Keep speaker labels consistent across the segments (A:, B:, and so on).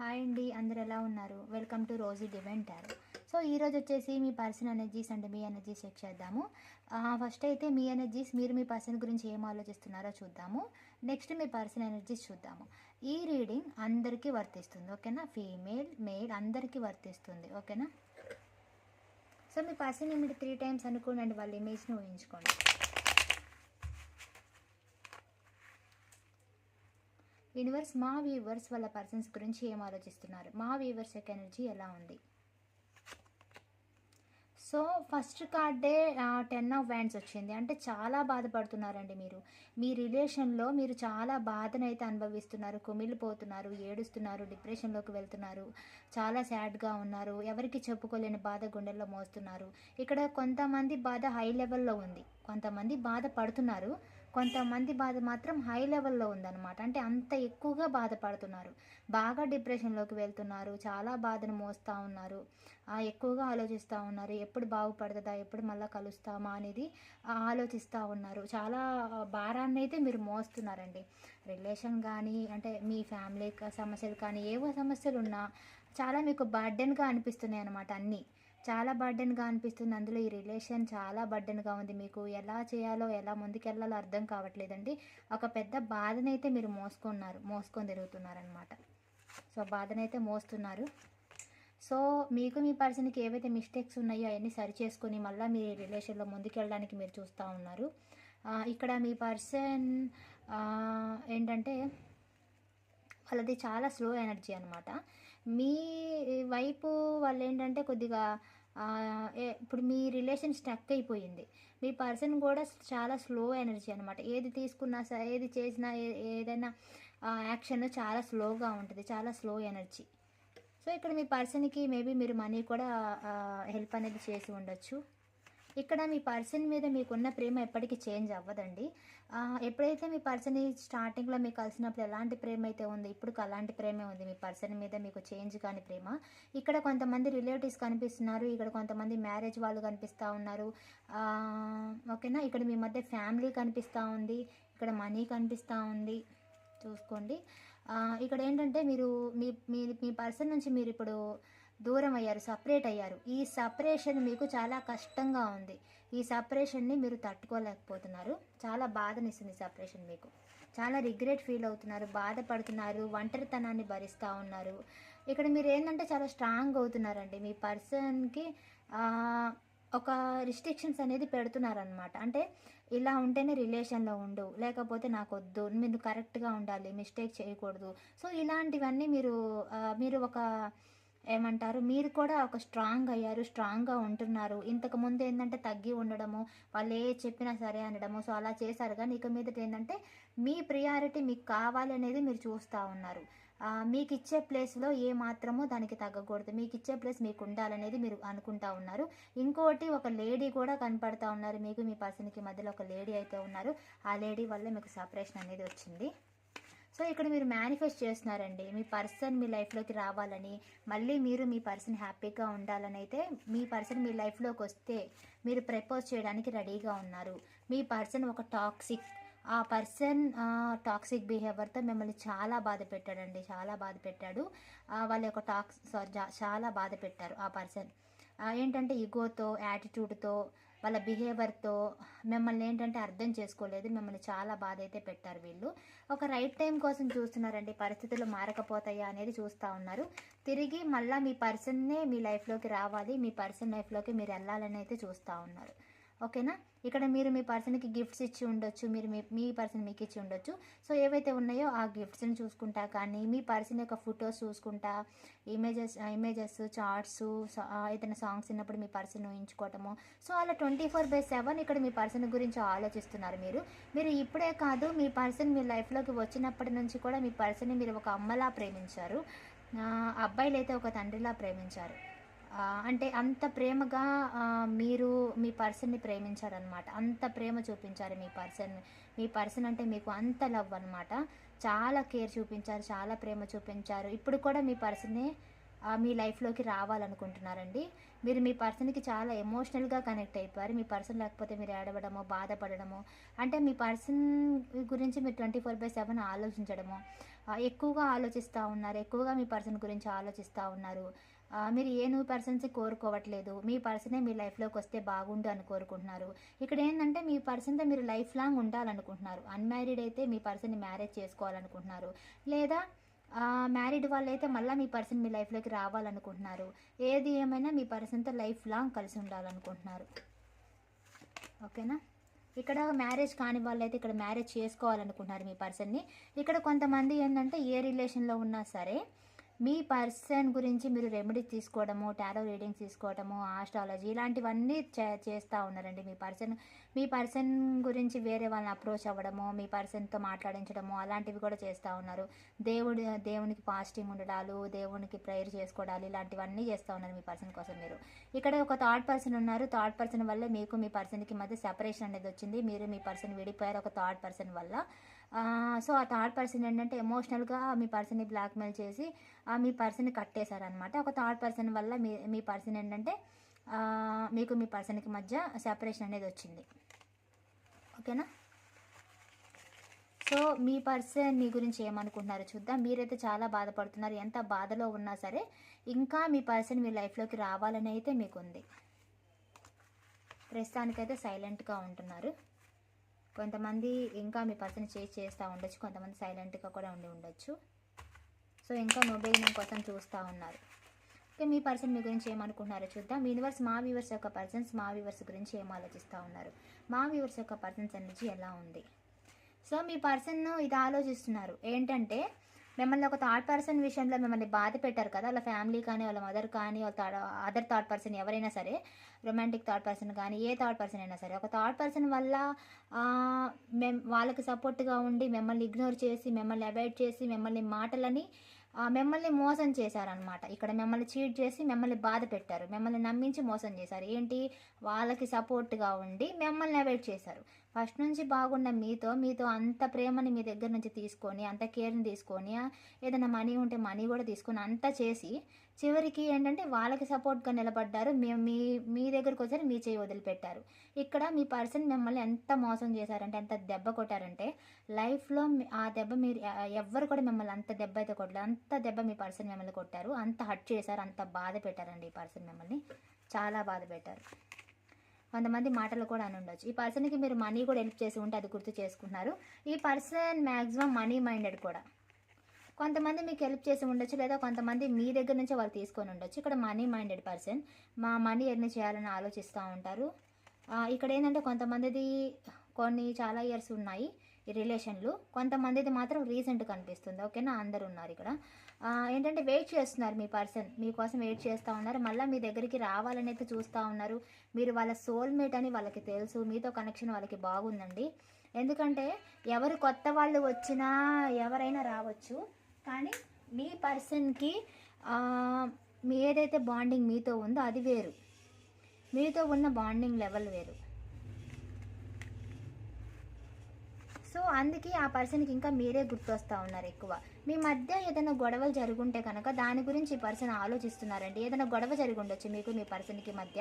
A: Hi అండి అందరు ఎలా ఉన్నారు? Welcome to Rosy divine tarot so ఈరోజు వచ్చేసి మీ పర్సన్ ఎనర్జీస్ అండ్ మీ ఎనర్జీస్ చెక్ చేద్దాము. ఫస్ట్ అయితే మీ ఎనర్జీస్ మీరు మీ పర్సన్ గురించి ఏం ఆలోచిస్తున్నారో చూద్దాము. నెక్స్ట్ మీ పర్సన్ ఎనర్జీస్ చూద్దాము. ఈ రీడింగ్ అందరికీ వర్తిస్తుంది ఓకేనా? ఫీమేల్ మేల్ అందరికీ వర్తిస్తుంది ఓకేనా? సో మీ పర్సన్ ఇమిడి త్రీ టైమ్స్ అనుకోండి అండ్ వాళ్ళ ఇమేజ్ని ఊహించుకోండి. యూనివర్స్ మా వ్యూవర్స్ వాళ్ళ పర్సన్స్ గురించి ఏం ఆలోచిస్తున్నారు? మా వ్యూవర్స్ యొక్క ఎనర్జీ ఎలా ఉంది? సో ఫస్ట్ కార్డే టెన్ ఆఫ్ వ్యాండ్స్ వచ్చింది. అంటే చాలా బాధపడుతున్నారండి మీరు. మీ రిలేషన్లో మీరు చాలా బాధనైతే అనుభవిస్తున్నారు. కుమిలిపోతున్నారు ఏడుస్తున్నారు డిప్రెషన్లోకి వెళ్తున్నారు. చాలా సాడ్గా ఉన్నారు. ఎవరికి చెప్పుకోలేని బాధ గుండెల్లో మోస్తున్నారు. ఇక్కడ కొంతమంది బాధ హై లెవెల్లో ఉంది. కొంతమంది బాధ పడుతున్నారు కొంతమంది బాధ మాత్రం హై లెవెల్లో ఉందన్నమాట. అంటే అంత ఎక్కువగా బాధపడుతున్నారు. బాగా డిప్రెషన్లోకి వెళ్తున్నారు. చాలా బాధను మోస్తూ ఉన్నారు. ఎక్కువగా ఆలోచిస్తూ ఉన్నారు. ఎప్పుడు బాగుపడుతుందా? ఎప్పుడు మళ్ళీ కలుస్తామా? అనేది ఆలోచిస్తూ ఉన్నారు. చాలా భారాన్ని అయితే మీరు మోస్తున్నారండి. రిలేషన్ కానీ అంటే మీ ఫ్యామిలీ సమస్యలు కానీ ఏవో సమస్యలు ఉన్నా చాలా మీకు బర్డెన్గా అనిపిస్తున్నాయి అన్నమాట అన్నీ. చాలా బర్డెన్గా అనిపిస్తుంది. అందులో ఈ రిలేషన్ చాలా బర్డెన్గా ఉంది. మీకు ఎలా చేయాలో ఎలా ముందుకెళ్ళాలో అర్థం కావట్లేదండి. ఒక పెద్ద బాధనైతే మీరు మోసుకున్నారు మోసుకొని తిరుగుతున్నారనమాట సో బాధనైతే మోస్తున్నారు. సో మీకు మీ పర్సన్కి ఏవైతే మిస్టేక్స్ ఉన్నాయో అవన్నీ సరి చేసుకొని మళ్ళీ మీ రిలేషన్లో ముందుకెళ్ళడానికి మీరు చూస్తూ ఉన్నారు. ఇక్కడ మీ పర్సన్ ఏంటంటే వాళ్ళది చాలా స్లో ఎనర్జీ అనమాట మీ వైపు వాళ్ళు ఏంటంటే కొద్దిగా ఇప్పుడు మీ రిలేషన్ స్టక్ అయిపోయింది. మీ పర్సన్ కూడా చాలా స్లో ఎనర్జీ అనమాట ఏది తీసుకున్నా సరే ఏది చేసినా ఏదైనా యాక్షన్ చాలా స్లోగా ఉంటుంది. చాలా స్లో ఎనర్జీ. సో ఇక్కడ మీ పర్సన్కి మేబీ మీరు మనీ కూడా హెల్ప్ అనేది చేసి ఉండొచ్చు. ఇక్కడ మీ పర్సన్ మీద మీకున్న ప్రేమ ఎప్పటికీ చేంజ్ అవ్వదండి. ఎప్పుడైతే మీ పర్సన్ స్టార్టింగ్లో మీకు కలిసినప్పుడు ఎలాంటి ప్రేమ అయితే ఉంది ఇప్పుడు అలాంటి ప్రేమే ఉంది మీ పర్సన్ మీద మీకు చేంజ్ కాని ప్రేమ ఇక్కడ కొంతమంది రిలేటివ్స్ కనిపిస్తున్నారు ఇక్కడ కొంతమంది మ్యారేజ్ వాళ్ళు కనిపిస్తూ ఉన్నారు. ఓకేనా? ఇక్కడ మీ మధ్య ఫ్యామిలీ కనిపిస్తూ ఉంది ఇక్కడ మనీ కనిపిస్తూ ఉంది. చూసుకోండి. ఇక్కడ ఏంటంటే మీరు మీ మీ మీ పర్సన్ నుంచి మీరు ఇప్పుడు దూరం అయ్యారు సపరేట్ అయ్యారు. ఈ సపరేషన్ మీకు చాలా కష్టంగా ఉంది. ఈ సపరేషన్ని మీరు తట్టుకోలేకపోతున్నారు. చాలా బాధనిస్తుంది సపరేషన్ మీకు. చాలా రిగ్రెట్ ఫీల్ అవుతున్నారు బాధపడుతున్నారు ఒంటరితనాన్ని భరిస్తూ ఉన్నారు. ఇక్కడ మీరు ఏంటంటే చాలా స్ట్రాంగ్ అవుతున్నారండి. మీ పర్సన్కి ఒక రిస్ట్రిక్షన్స్ అనేది పెడుతున్నారనమాట అంటే ఇలా ఉంటేనే రిలేషన్లో ఉండు లేకపోతే నాకు వద్దు మీరు కరెక్ట్గా ఉండాలి మిస్టేక్ చేయకూడదు. సో ఇలాంటివన్నీ మీరు మీరు ఒక ఏమంటారు? మీరు కూడా ఒక స్ట్రాంగ్ అయ్యారు స్ట్రాంగ్గా ఉంటున్నారు. ఇంతకు ముందు ఏంటంటే తగ్గి ఉండడము వాళ్ళు ఏ చెప్పినా సరే అనడము సో అలా చేశారు. కానీ ఇక మీదట ఏంటంటే మీ ప్రియారిటీ మీకు కావాలి అనేది మీరు చూస్తూ ఉన్నారు. మీకు ఇచ్చే ప్లేస్లో ఏ మాత్రమో దానికి తగ్గకూడదు. మీకు ఇచ్చే ప్లేస్ మీకు ఉండాలనేది మీరు అనుకుంటా ఉన్నారు. ఇంకోటి ఒక లేడీ కూడా కనపడతా ఉన్నారు. మీకు మీ పర్సన్కి మధ్యలో ఒక లేడీ అయితే ఉన్నారు. ఆ లేడీ వల్ల మీకు సపరేషన్ అనేది వచ్చింది. సో ఇక్కడ మీరు మేనిఫెస్ట్ చేస్తున్నారండి. మీ పర్సన్ మీ లైఫ్లోకి రావాలని మళ్ళీ మీరు మీ పర్సన్ హ్యాపీగా ఉండాలని అయితే మీ పర్సన్ మీ లైఫ్లోకి వస్తే మీరు ప్రపోజ్ చేయడానికి రెడీగా ఉన్నారు. మీ పర్సన్ ఒక టాక్సిక్ ఆ పర్సన్ టాక్సిక్ బిహేవియర్తో మిమ్మల్ని చాలా బాధ పెట్టాడండి. చాలా బాధ పెట్టాడు. వాళ్ళ యొక్క టాక్స్ సారీ చాలా బాధ పెట్టారు ఆ పర్సన్ ఏంటంటే ఈగోతో యాటిట్యూడ్తో వాళ్ళ బిహేవియర్తో మిమ్మల్ని ఏంటంటే అర్థం చేసుకోలేదు. మిమ్మల్ని చాలా బాధ అయితే పెట్టారు వీళ్ళు. ఒక రైట్ టైం కోసం చూస్తున్నారండి. పరిస్థితులు మారకపోతాయా అనేది చూస్తూ ఉన్నారు. తిరిగి మళ్ళీ మీ పర్సన్నే మీ లైఫ్లోకి రావాలి. మీ పర్సన్ లైఫ్లోకి మీరు వెళ్ళాలని అయితే చూస్తూ ఉన్నారు. ఓకేనా ఇక్కడ మీరు మీ పర్సన్కి గిఫ్ట్స్ ఇచ్చి ఉండొచ్చు మీరు మీ మీ పర్సన్ మీకు ఇచ్చి ఉండొచ్చు. సో ఏవైతే ఉన్నాయో ఆ గిఫ్ట్స్ని చూసుకుంటా కానీ మీ పర్సన్ యొక్క ఫొటోస్ చూసుకుంటా ఇమేజెస్ ఇమేజెస్ చార్ట్స్ ఏదైనా సాంగ్స్ విన్నప్పుడు మీ పర్సన్ ఊహించుకోవటము. సో అలా ట్వంటీ ఫోర్ బై సెవెన్ ఇక్కడ మీ పర్సన్ గురించి ఆలోచిస్తున్నారు మీరు. మీరు ఇప్పుడే కాదు మీ పర్సన్ మీ లైఫ్లోకి వచ్చినప్పటి నుంచి కూడా మీ పర్సన్ని మీరు ఒక అమ్మలా ప్రేమించారు. అబ్బాయిలు అయితే ఒక తండ్రిలా ప్రేమించారు. అంటే అంత ప్రేమగా మీరు మీ పర్సన్ని ప్రేమించారనమాట అంత ప్రేమ చూపించారు మీ పర్సన్. మీ పర్సన్ అంటే మీకు అంత లవ్ అనమాట చాలా కేర్ చూపించారు చాలా ప్రేమ చూపించారు. ఇప్పుడు కూడా మీ పర్సనే మీ లైఫ్లోకి రావాలనుకుంటున్నారండి. మీరు మీ పర్సన్కి చాలా ఎమోషనల్గా కనెక్ట్ అయిపోయారు. మీ పర్సన్ లేకపోతే మీరు ఏడవడము బాధపడడము అంటే మీ పర్సన్ గురించి మీరు ట్వంటీ ఫోర్ బై సెవెన్ ఆలోచించడము ఎక్కువగా ఆలోచిస్తూ ఉన్నారు ఎక్కువగా మీ పర్సన్ గురించి ఆలోచిస్తూ ఉన్నారు. మీరు ఏ న్యూ పర్సన్స్ కోరుకోవట్లేదు మీ పర్సనే మీ లైఫ్లోకి వస్తే బాగుండు అని కోరుకుంటున్నారు. ఇక్కడ ఏంటంటే మీ పర్సన్తో మీరు లైఫ్ లాంగ్ ఉండాలనుకుంటున్నారు. అన్మ్యారీడ్ అయితే మీ పర్సన్ని మ్యారేజ్ చేసుకోవాలనుకుంటున్నారు. లేదా మ్యారీడ్ వాళ్ళైతే మళ్ళీ మీ పర్సన్ మీ లైఫ్లోకి రావాలనుకుంటున్నారు. ఏది ఏమైనా మీ పర్సన్తో లైఫ్ లాంగ్ కలిసి ఉండాలనుకుంటున్నారు. ఓకేనా ఇక్కడ మ్యారేజ్ కాని వాళ్ళైతే ఇక్కడ మ్యారేజ్ చేసుకోవాలనుకుంటున్నారు మీ పర్సన్ని ఇక్కడ కొంతమంది ఏంటంటే ఏ రిలేషన్లో ఉన్నా సరే మీ పర్సన్ గురించి మీరు రెమెడీ తీసుకోవడము టారో రీడింగ్స్ తీసుకోవడము ఆస్ట్రాలజీ ఇలాంటివన్నీ చే చేస్తూ ఉన్నారండి మీ పర్సన్. మీ పర్సన్ గురించి వేరే వాళ్ళని అప్రోచ్ అవ్వడము మీ పర్సన్తో మాట్లాడించడము అలాంటివి కూడా చేస్తూ ఉన్నారు. దేవుడి దేవునికి పాజిటివ్ ఉండడాలు దేవునికి ప్రేయర్ చేసుకోవడాలు ఇలాంటివన్నీ చేస్తూ ఉన్నారు మీ పర్సన్ కోసం మీరు. ఇక్కడ ఒక థర్డ్ పర్సన్ ఉన్నారు. థర్డ్ పర్సన్ వల్ల మీకు మీ పర్సన్కి మధ్య సెపరేషన్ అనేది వచ్చింది. మీరు మీ పర్సన్ విడిపోయారు ఒక థర్డ్ పర్సన్ వల్ల. సో ఆ థర్డ్ పర్సన్ ఏంటంటే ఎమోషనల్గా మీ పర్సన్ని బ్లాక్మెయిల్ చేసి ఆ మీ పర్సన్ని కట్టేశారనమాట ఒక థర్డ్ పర్సన్ వల్ల మీ మీ పర్సన్ ఏంటంటే మీకు మీ పర్సన్కి మధ్య సెపరేషన్ అనేది వచ్చింది. ఓకేనా సో మీ పర్సన్ మీ గురించి ఏమనుకుంటున్నారో చూద్దాం. మీరైతే చాలా బాధపడుతున్నారు. ఎంత బాధలో ఉన్నా సరే ఇంకా మీ పర్సన్ మీ లైఫ్లోకి రావాలని అయితే మీకు ఉంది ప్రస్తుతానికైతే సైలెంట్గా ఉంటున్నారు. కొంతమంది ఇంకా మీ పర్సన్ చేసి చేస్తూ ఉండొచ్చు కొంతమంది సైలెంట్గా కూడా ఉండి ఉండొచ్చు. సో ఇంకా మొబైల్ కోసం చూస్తూ ఉన్నారు. ఓకే మీ పర్సన్ మీ గురించి ఏమనుకుంటున్నారో చూద్దాం. యూనివర్స్ మా వ్యూవర్స్ యొక్క పర్సన్స్ మా వ్యూవర్స్ గురించి ఏం ఆలోచిస్తూ ఉన్నారు? మా వ్యూవర్స్ యొక్క పర్సన్స్ ఎనర్జీ ఎలా ఉంది? సో మీ పర్సన్ ఇది ఆలోచిస్తున్నారు. ఏంటంటే మిమ్మల్ని ఒక థర్డ్ పర్సన్ విషయంలో మిమ్మల్ని బాధ పెట్టారు కదా వాళ్ళ ఫ్యామిలీ కానీ వాళ్ళ మదర్ కానీ వాళ్ళ అదర్ థర్డ్ పర్సన్ ఎవరైనా సరే రొమాంటిక్ థర్డ్ పర్సన్ కానీ ఏ థర్డ్ పర్సన్ అయినా సరే ఒక థర్డ్ పర్సన్ వల్ల ఆ, వాళ్ళకి సపోర్ట్గా ఉండి మిమ్మల్ని ఇగ్నోర్ చేసి మిమ్మల్ని అవాయిడ్ చేసి మిమ్మల్ని మాటలని మిమ్మల్ని మోసం చేశారనమాట ఇక్కడ మిమ్మల్ని చీట్ చేసి మిమ్మల్ని బాధ పెట్టారు. మిమ్మల్ని నమ్మించి మోసం చేశారు. ఏంటి? వాళ్ళకి సపోర్ట్గా ఉండి మిమ్మల్ని అవాయిడ్ చేశారు. ఫస్ట్ నుంచి బాగున్న మీతో మీతో అంత ప్రేమని మీ దగ్గర నుంచి తీసుకొని అంత కేర్ని తీసుకొని ఏదైనా మనీ ఉంటే మనీ కూడా తీసుకొని అంతా చేసి చివరికి ఏంటంటే వాళ్ళకి సపోర్ట్గా నిలబడ్డారు. మీ మీ మీ దగ్గరకు వచ్చారు మీ చేయి వదిలిపెట్టారు. ఇక్కడ మీ పర్సన్ మిమ్మల్ని ఎంత మోసం చేశారంటే ఎంత దెబ్బ కొట్టారంటే లైఫ్లో ఆ దెబ్బ మీరు ఎ- ఎవ్వరు కూడా మిమ్మల్ని అంత దెబ్బ అయితే కొట్టలేదు. అంత దెబ్బ మీ పర్సన్ మిమ్మల్ని కొట్టారు. అంత హట్ చేశారు. అంత బాధ పెట్టారండి ఈ పర్సన్ మిమ్మల్ని. చాలా బాధ పెట్టారు. కొంతమంది మాటలు కూడా అని ఉండొచ్చు. ఈ పర్సన్కి మీరు మనీ కూడా హెల్ప్ చేసి ఉంటే అది గుర్తు చేసుకుంటున్నారు. ఈ పర్సన్ మ్యాక్సిమం మనీ మైండెడ్ కూడా. కొంతమంది మీకు హెల్ప్ చేసి ఉండొచ్చు లేదా కొంతమంది మీ దగ్గర నుంచే వాళ్ళు తీసుకొని ఉండొచ్చు. ఇక్కడ మనీ మైండెడ్ పర్సన్ మా మనీ ఎర్న్ చేయాలని ఆలోచిస్తూ ఉంటారు. ఇక్కడ ఏంటంటే కొంతమందిది కొన్ని చాలా ఇయర్స్ ఉన్నాయి ఈ రిలేషన్లు కొంతమందిది మాత్రం రీసెంట్ కనిపిస్తుంది. ఓకేనా అందరు ఉన్నారు ఇక్కడ. ఏంటంటే వెయిట్ చేస్తున్నారు మీ పర్సన్ మీకోసం వెయిట్ చేస్తూ ఉన్నారు. మళ్ళీ మీ దగ్గరికి రావాలని అయితే చూస్తూ ఉన్నారు. మీరు వాళ్ళ సోల్మేట్ అని వాళ్ళకి తెలుసు. మీతో కనెక్షన్ వాళ్ళకి బాగుందండి. ఎందుకంటే ఎవరు కొత్త వాళ్ళు వచ్చినా ఎవరైనా రావచ్చు. కానీ మీ పర్సన్కి మీ ఏదైతే బాండింగ్ మీతో ఉందో అది వేరు. మీతో ఉన్న బాండింగ్ లెవెల్ వేరు. సో అందుకే ఆ పర్సన్కి ఇంకా మీరే గుర్తొస్తూ ఉన్నారు ఎక్కువ. మీ మధ్య ఏదైనా గొడవలు జరుగుంటే కనుక దాని గురించి ఈ పర్సన్ ఆలోచిస్తున్నారండి. ఏదైనా గొడవ జరిగి ఉండొచ్చు మీకు మీ పర్సన్కి మధ్య.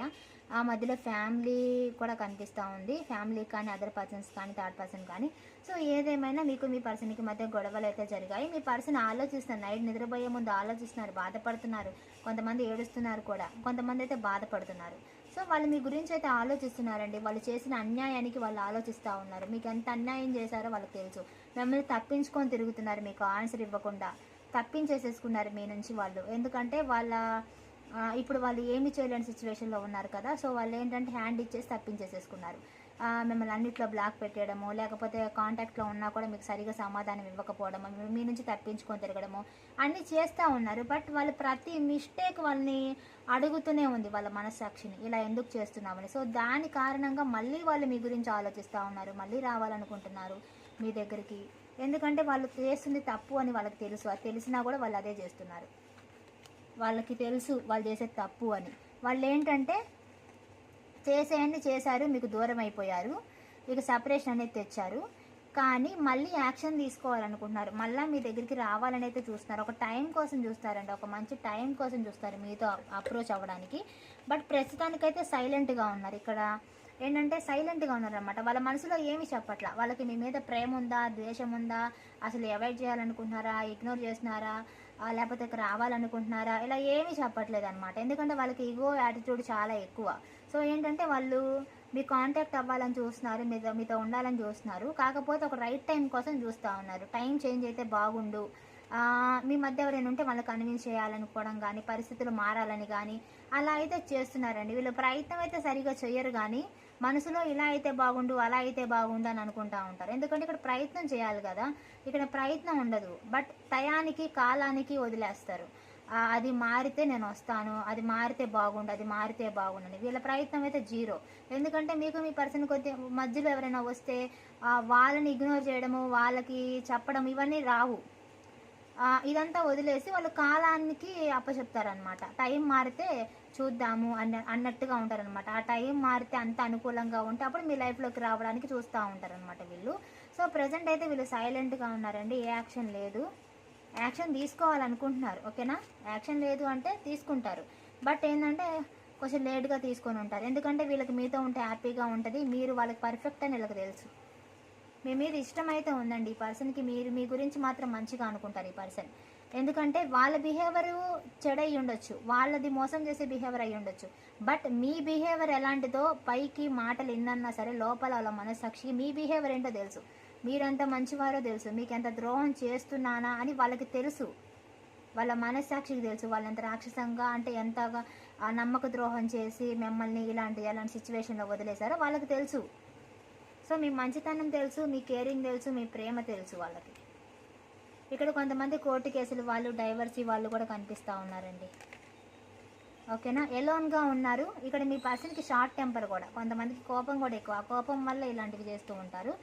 A: ఆ మధ్యలో ఫ్యామిలీ కూడా కనిపిస్తూ ఉంది. ఫ్యామిలీ కానీ అదర్ పర్సన్స్ కానీ థర్డ్ పర్సన్ కానీ. సో ఏదేమైనా మీకు మీ పర్సన్కి మధ్య గొడవలు అయితే జరిగాయి. మీ పర్సన్ ఆలోచిస్తున్నారు. నైట్ నిద్రపోయే ముందు ఆలోచిస్తున్నారు బాధపడుతున్నారు. కొంతమంది ఏడుస్తున్నారు కూడా. కొంతమంది అయితే బాధపడుతున్నారు. సో వాళ్ళు మీ గురించి అయితే ఆలోచిస్తున్నారండి. వాళ్ళు చేసిన అన్యాయానికి వాళ్ళు ఆలోచిస్తూ ఉన్నారు. మీకు ఎంత అన్యాయం చేశారో వాళ్ళకి తెలుసు. మిమ్మల్ని తప్పించుకొని తిరుగుతున్నారు మీకు ఆన్సర్ ఇవ్వకుండా. తప్పించేసేసుకున్నారు మీ నుంచి వాళ్ళు. ఎందుకంటే వాళ్ళ ఇప్పుడు వాళ్ళు ఏమి చేయలేని సిచ్యువేషన్లో ఉన్నారు కదా. సో వాళ్ళు ఏంటంటే హ్యాండ్ ఇచ్చేసి తప్పించేసేసుకున్నారు. మిమ్మల్ని అన్నిట్లో బ్లాక్ పెట్టేయడము లేకపోతే కాంటాక్ట్లో ఉన్నా కూడా మీకు సరిగా సమాధానం ఇవ్వకపోవడము మీ- నుంచి తప్పించుకొని తిరగడము అన్నీ చేస్తూ ఉన్నారు. బట్ వాళ్ళు ప్రతి మిస్టేక్ వాళ్ళని అడుగుతూనే ఉంది వాళ్ళ మనస్సాక్షిని. ఇలా ఎందుకు చేస్తున్నామని. సో దాని కారణంగా మళ్ళీ వాళ్ళు మీ గురించి ఆలోచిస్తూ ఉన్నారు. మళ్ళీ రావాలనుకుంటున్నారు మీ దగ్గరికి. ఎందుకంటే వాళ్ళు చేస్తుంది తప్పు అని వాళ్ళకి తెలుసు. అది తెలిసినా కూడా వాళ్ళు అదే చేస్తున్నారు. వాళ్ళకి తెలుసు వాళ్ళు చేసే తప్పు అని. వాళ్ళు ఏంటంటే చేసేయన్ని చేశారు మీకు దూరం అయిపోయారు. ఇక సపరేషన్ అనేది తెచ్చారు. కానీ మళ్ళీ యాక్షన్ తీసుకోవాలనుకుంటున్నారు. మళ్ళీ మీ దగ్గరికి రావాలని అయితే చూస్తున్నారు. ఒక టైం కోసం చూస్తారండి. ఒక మంచి టైం కోసం చూస్తారు మీతో అప్రోచ్ అవ్వడానికి. బట్ ప్రస్తుతానికైతే సైలెంట్గా ఉన్నారు. ఇక్కడ ఏంటంటే సైలెంట్గా ఉన్నారనమాట వాళ్ళ మనసులో ఏమి చెప్పట్లా. వాళ్ళకి మీ మీద ప్రేమ ఉందా ద్వేషం ఉందా? అసలు అవాయిడ్ చేయాలనుకుంటున్నారా? ఇగ్నోర్ చేస్తున్నారా? లేకపోతే ఇక్కడ రావాలనుకుంటున్నారా? ఇలా ఏమీ చెప్పట్లేదు అనమాట ఎందుకంటే వాళ్ళకి ఈగో యాటిట్యూడ్ చాలా ఎక్కువ. సో ఏంటంటే వాళ్ళు మీ కాంటాక్ట్ అవ్వాలని చూస్తున్నారు మీతో మీతో ఉండాలని చూస్తున్నారు. కాకపోతే ఒక రైట్ టైం కోసం చూస్తూ ఉన్నారు. టైం చేంజ్ అయితే బాగుండు. మీ మధ్య ఎవరైనా ఉంటే వాళ్ళని కన్విన్స్ చేయాలనుకోవడం కానీ పరిస్థితులు మారాలని కానీ అలా అయితే చేస్తున్నారండి. వీళ్ళు ప్రయత్నం అయితే సరిగా చేయరు కానీ మనసులో ఇలా అయితే బాగుండు అలా అయితే బాగుండు అని అనుకుంటా ఉంటారు. ఎందుకంటే ఇక్కడ ప్రయత్నం చేయాలి కదా. ఇక్కడ ప్రయత్నం ఉండదు. బట్ టయానికి కాలానికి వదిలేస్తారు. అది మారితే నేను వస్తాను అది మారితే బాగుండు అది మారితే బాగుండని వీళ్ళ ప్రయత్నం అయితే జీరో. ఎందుకంటే మీకు మీ పర్సన్ కొద్ది మధ్యలో ఎవరైనా వస్తే వాళ్ళని ఇగ్నోర్ చేయడము వాళ్ళకి చెప్పడం ఇవన్నీ రావు. ఇదంతా వదిలేసి వాళ్ళు కాలానికి అప్పచెప్తారనమాట టైం మారితే చూద్దాము అన్న అన్నట్టుగా ఉంటారనమాట ఆ టైం మారితే అంత అనుకూలంగా ఉంటే అప్పుడు మీ లైఫ్లోకి రావడానికి చూస్తూ ఉంటారనమాట వీళ్ళు. సో ప్రజెంట్ అయితే వీళ్ళు సైలెంట్గా ఉన్నారండి ఏ యాక్షన్ లేదు. యాక్షన్ తీసుకోవాలనుకుంటున్నారు ఓకేనా? యాక్షన్ లేదు అంటే తీసుకుంటారు. బట్ ఏంటంటే కొంచెం లేట్గా తీసుకొని ఉంటారు. ఎందుకంటే వీళ్ళకి మీతో ఉంటే హ్యాపీగా ఉంటుంది. మీరు వాళ్ళకి పర్ఫెక్ట్ అని వీళ్ళకి తెలుసు. మీ మీద ఇష్టం అయితే ఉందండి ఈ పర్సన్కి. మీరు మీ గురించి మాత్రం మంచిగా అనుకుంటారు ఈ పర్సన్. ఎందుకంటే వాళ్ళ బిహేవియర్ చెడై ఉండొచ్చు. వాళ్ళది మోసం చేసే బిహేవియర్ అయి ఉండొచ్చు. బట్ మీ బిహేవియర్ ఎలాంటిదో పైకి మాటలు ఎన్నన్నా సరే లోపల వాళ్ళ మనస్సాక్షికి మీ బిహేవియర్ ఏంటో తెలుసు. మీరంత మంచివారో తెలుసు. మీకు ఎంత ద్రోహం చేస్తున్నానా అని వాళ్ళకి తెలుసు. వాళ్ళ మనస్సాక్షికి తెలుసు. వాళ్ళు ఎంత రాక్షసంగా అంటే ఎంతగా నమ్మక ద్రోహం చేసి మిమ్మల్ని ఇలాంటి ఎలాంటి సిచ్యువేషన్లో వదిలేశారో వాళ్ళకి తెలుసు. సో మీ మంచితనం తెలుసు మీ కేరింగ్ తెలుసు మీ ప్రేమ తెలుసు వాళ్ళకి. ఇక్కడ కొంతమంది కోర్టు కేసులు వాళ్ళు డైవర్సీ వాళ్ళు కూడా కనిపిస్తూ ఉన్నారండి. ఓకేనా? ఎలోన్గా ఉన్నారు. ఇక్కడ మీ పర్సన్కి షార్ట్ టెంపర్ కూడా. కొంతమందికి కోపం కూడా ఎక్కువ. ఆ కోపం వల్ల ఇలాంటివి చేస్తూ ఉంటారు.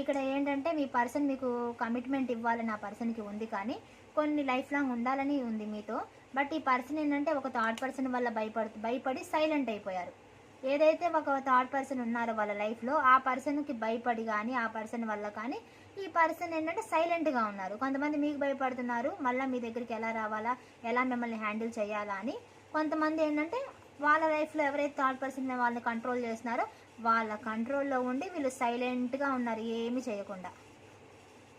A: ఇక్కడ ఏంటంటే మీ పర్సన్ మీకు కమిట్మెంట్ ఇవ్వాలని ఆ పర్సన్కి ఉంది కానీ కొన్ని లైఫ్ లాంగ్ ఉండాలని ఉంది మీతో. బట్ ఈ పర్సన్ ఏంటంటే ఒక థర్డ్ పర్సన్ వల్ల భయపడు భయపడి సైలెంట్ అయిపోయారు. ఏదైతే ఒక థర్డ్ పర్సన్ ఉన్నారో వాళ్ళ లైఫ్లో ఆ పర్సన్కి భయపడి కానీ ఆ పర్సన్ వల్ల కానీ ఈ పర్సన్ ఏంటంటే సైలెంట్గా ఉన్నారు. కొంతమంది మీకు భయపడుతున్నారు మళ్ళీ మీ దగ్గరికి ఎలా రావాలా ఎలా మిమ్మల్ని హ్యాండిల్ చేయాలా అని. కొంతమంది ఏంటంటే వాళ్ళ లైఫ్లో ఎవరైతే థర్డ్ పర్సన్ వాళ్ళని కంట్రోల్ చేస్తున్నారో వాళ్ళ కంట్రోల్లో ఉండి వీళ్ళు సైలెంట్గా ఉన్నారు ఏమి చేయకుండా.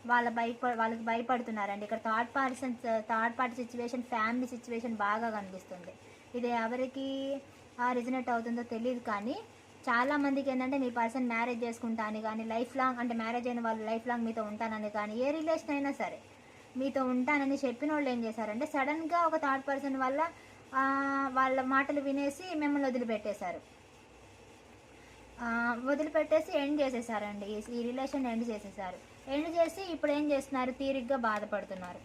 A: వాళ్ళ భయప వాళ్ళకి భయపడుతున్నారండి. ఇక్కడ third person third party situation family situation బాగా కనిపిస్తుంది. ఇది ఎవరికి రిజనేట్ అవుతుందో తెలియదు కానీ చాలా మందికి ఏంటంటే మీ పర్సన్ మ్యారేజ్ చేసుకుంటాను కానీ లైఫ్ లాంగ్ అంటే మ్యారేజ్ అయిన వాళ్ళు లైఫ్ లాంగ్ మీతో ఉంటానని కానీ ఏ రిలేషన్ అయినా సరే మీతో ఉంటానని చెప్పిన వాళ్ళు ఏం చేశారంటే సడన్గా ఒక థర్డ్ పర్సన్ వల్ల వాళ్ళ మాటలు వినేసి మిమ్మల్ని వదిలిపెట్టేశారు. వదిలిపెట్టేసి ఎండ్ చేసేసారండి. ఈ- రిలేషన్ ఎండ్ చేసేసారు. ఎండ్ చేసి ఇప్పుడు ఏం చేస్తున్నారు? తీరిగ్గా బాధపడుతున్నారు.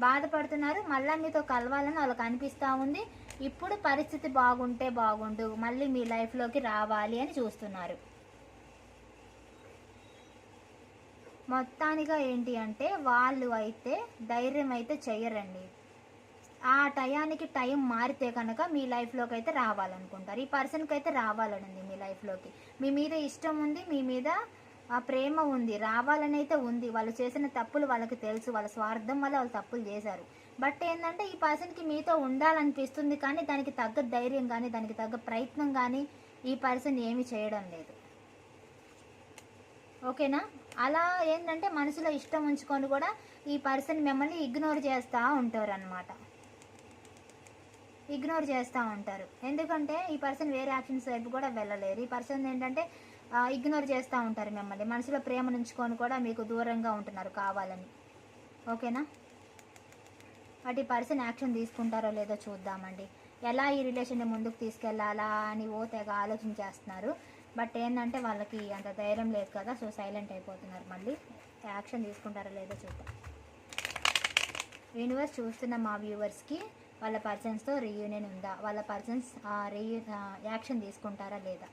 A: బాధపడుతున్నారు. మళ్ళీ మీతో కలవాలని వాళ్ళకి అనిపిస్తూ ఉంది. ఇప్పుడు పరిస్థితి బాగుంటే బాగుండు. మళ్ళీ మీ లైఫ్లోకి రావాలి అని చూస్తున్నారు. మొత్తానిగా ఏంటి అంటే వాళ్ళు అయితే ధైర్యం అయితే చెయ్యరండి. ఆ టయానికి టైం మారితే కనుక మీ లైఫ్లోకి అయితే రావాలనుకుంటారు. ఈ పర్సన్కి అయితే రావాలనుంది మీ లైఫ్లోకి మీ మీద ఇష్టం ఉంది మీ మీద ఆ ప్రేమ ఉంది రావాలని అయితే ఉంది. వాళ్ళు చేసిన తప్పులు వాళ్ళకి తెలుసు వాళ్ళ స్వార్థం వల్ల వాళ్ళు తప్పులు చేశారు. బట్ ఏంటంటే ఈ పర్సన్కి మీతో ఉండాలనిపిస్తుంది కానీ దానికి తగ్గ ధైర్యం కానీ దానికి తగ్గ ప్రయత్నం కానీ ఈ పర్సన్ ఏమి చేయడం లేదు. ఓకేనా? అలా ఏంటంటే మనసులో ఇష్టం ఉంచుకొని కూడా ఈ పర్సన్ మిమ్మల్ని ఇగ్నోర్ చేస్తూ ఉంటారు అనమాట ఇగ్నోర్ చేస్తూ ఉంటారు. ఎందుకంటే ఈ పర్సన్ వేరే యాక్షన్స్ వైపు కూడా వెళ్ళలేరు. ఈ పర్సన్ ఏంటంటే ఇగ్నోర్ చేస్తూ ఉంటారు మిమ్మల్ని. మనసులో ప్రేమ నుంచుకొని కూడా మీకు దూరంగా ఉంటున్నారు కావాలని. ఓకేనా? బట్ ఈ పర్సన్ యాక్షన్ తీసుకుంటారో లేదో చూద్దామండి. ఎలా ఈ రిలేషన్ని ముందుకు తీసుకెళ్ళాలా అని ఓ తెగ ఆలోచించేస్తున్నారు. బట్ ఏంటంటే వాళ్ళకి అంత ధైర్యం లేదు కదా సో సైలెంట్ అయిపోతున్నారు మళ్ళీ. యాక్షన్ తీసుకుంటారో లేదో చూద్దాం. యూనివర్స్ చూస్తున్న మా వ్యూవర్స్కి వాళ్ళ పర్సన్స్తో రీయూనియన్ ఉందా? వాళ్ళ పర్సన్స్ రీయూ యాక్షన్ తీసుకుంటారా లేదా?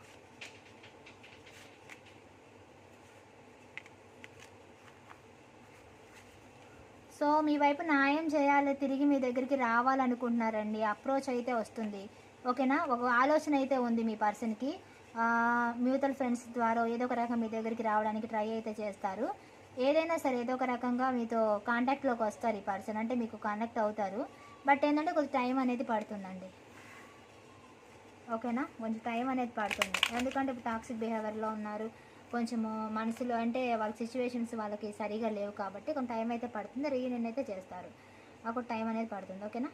A: సో మీ వైపు న్యాయం చేయాలి తిరిగి మీ దగ్గరికి రావాలనుకుంటున్నారండి. అప్రోచ్ అయితే వస్తుంది. ఓకేనా? ఒక ఆలోచన అయితే ఉంది మీ పర్సన్కి మ్యూచువల్ ఫ్రెండ్స్ ద్వారా ఏదో ఒక రకం మీ దగ్గరికి రావడానికి ట్రై అయితే చేస్తారు. ఏదైనా సరే ఏదో ఒక రకంగా మీతో కాంటాక్ట్లోకి వస్తారు ఈ పర్సన్ అంటే మీకు కనెక్ట్ అవుతారు. బట్ ఏంటంటే కొంచెం టైం అనేది పడుతుందండి. ఓకేనా? కొంచెం టైం అనేది పడుతుంది. ఎందుకంటే ఇప్పుడు టాక్సిక్ బిహేవియర్లో ఉన్నారు. కొంచెము మనసులో అంటే వాళ్ళ సిచ్యువేషన్స్ వాళ్ళకి సరిగా లేవు కాబట్టి కొంచెం టైం అయితే పడుతుంది. రీయూనియన్ అయితే చేస్తారు. అప్పుడు టైం అనేది పడుతుంది. ఓకేనా?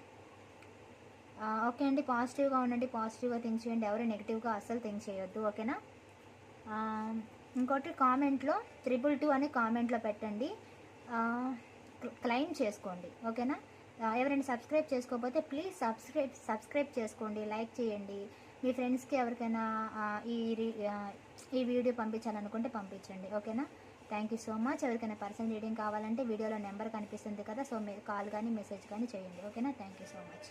A: ఓకే అండి. పాజిటివ్గా ఉండండి. పాజిటివ్గా థింక్ చేయండి. ఎవరు నెగిటివ్గా అస్సలు థింక్ చేయొద్దు. ఓకేనా? ఇంకోటి కామెంట్లో త్రిపుల్ టూ అని కామెంట్లో పెట్టండి. క్లెయిమ్ చేసుకోండి. ఓకేనా? ఎవరైనా సబ్స్క్రైబ్ చేసుకోకపోతే ప్లీజ్ సబ్స్క్రైబ్ సబ్స్క్రైబ్ చేసుకోండి లైక్ చేయండి. మీ ఫ్రెండ్స్కి ఎవరికైనా ఈ ఈ వీడియో పంపించాలనుకుంటే పంపించండి. ఓకేనా? థ్యాంక్ యూ సో మచ్ ఎవరికైనా పర్సనల్ రీడింగ్ కావాలంటే వీడియోలో నెంబర్ కనిపిస్తుంది కదా సో మీరు కాల్ కానీ మెసేజ్ కానీ చేయండి. ఓకేనా? Thank you so much